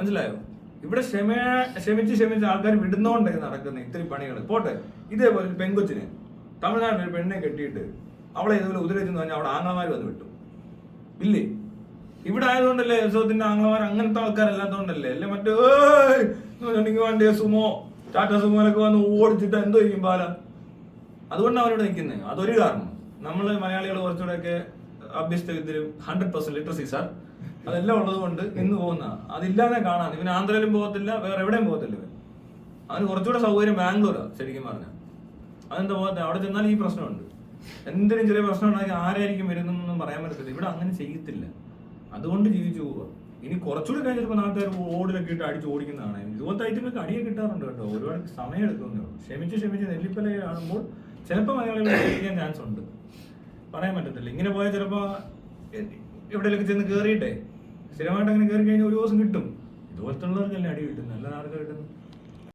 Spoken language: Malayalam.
മനസ്സിലായോ? ഇവിടെ ക്ഷമ ക്ഷമിച്ച് ക്ഷമിച്ച് ആൾക്കാർ വിടുന്നോണ്ടേ നടക്കുന്ന ഇത്തിരി പണികൾ പോട്ടെ ഇതേപോലെ ഒരു പെങ്കൊച്ചിനെ തമിഴ്നാട്ടിൽ ഒരു പെണ്ണെ കെട്ടിയിട്ട് അവളെ ഇതുപോലെ ഉദരച്ചെന്ന് പറഞ്ഞാൽ അവിടെ ആങ്ങളമാർ വന്ന് വിട്ടു. ഇല്ലേ? ഇവിടെ ആയതുകൊണ്ടല്ലേ ഉത്സവത്തിന്റെ ആംഗ്ലമാർ അങ്ങനത്തെ ആൾക്കാരല്ലാത്തതുകൊണ്ടല്ലേ അല്ലെ മറ്റേ പറഞ്ഞിട്ടുണ്ടെങ്കിൽ സുമോ ടാറ്റ സുമോലൊക്കെ വന്ന് ഓടിച്ചിട്ട് എന്തോ ചെയ്യും ബാല. അതുകൊണ്ടാണ് അവരോട് നിൽക്കുന്നത് അതൊരു കാരണം. നമ്മൾ മലയാളികൾ കുറച്ചുകൂടെയൊക്കെ അഭ്യസ്ത വിദ്യരും ഹൺഡ്രഡ് പെർസെന്റ് ലിറ്ററസി സാർ അതെല്ലാം ഉള്ളത് കൊണ്ട് നിന്ന് പോകുന്ന അതില്ലാതെ കാണാൻ ഇവൻ ആന്ധ്രയിലും പോകത്തില്ല വേറെ എവിടെയും പോകത്തില്ല ഇവൻ. അവന് കുറച്ചുകൂടെ സൗകര്യം ബാംഗ്ലൂരാണ് ശരിക്കും പറഞ്ഞാൽ. അതെന്താ പോകത്തെ? അവിടെ ചെന്നാൽ ഈ പ്രശ്നമുണ്ട്. എന്തെങ്കിലും ചെറിയ പ്രശ്നം ആരായിരിക്കും വരുന്നതെന്നൊന്നും പറയാൻ പറ്റത്തില്ല. ഇവിടെ അങ്ങനെ ചെയ്യത്തില്ല. അതുകൊണ്ട് ജീവിച്ചു പോവുക ഇനി കുറച്ചുകൂടി കഴിഞ്ഞപ്പോൾ നാട്ടുകാർ ഓടിലൊക്കെ ഇട്ട് അടിച്ച് ഓടിക്കുന്നതാണ്. ഇതുപോലത്തെ ഐറ്റങ്ങൾക്ക് അടിയെ കിട്ടാറുണ്ട് കേട്ടോ. ഒരുപാട് സമയം എടുക്കുന്നു ക്ഷമിച്ച് ക്ഷമിച്ച് നെല്ലിപ്പല കാണുമ്പോൾ ചിലപ്പോൾ മലയാളികൾ ചാൻസ് ഉണ്ട്. പറയാൻ പറ്റത്തില്ല. ഇങ്ങനെ പോയാൽ ചിലപ്പോൾ എവിടെയെങ്കിലും ചെന്ന് കയറിയിട്ടെ സ്ഥിരമായിട്ട് അങ്ങനെ കയറി കഴിഞ്ഞാൽ ഒരു ദിവസം കിട്ടും. ഇതുപോലത്തെ ഉള്ളവർക്കല്ലേ അടി കിട്ടുന്നത്? അല്ലാതെ ആർക്കും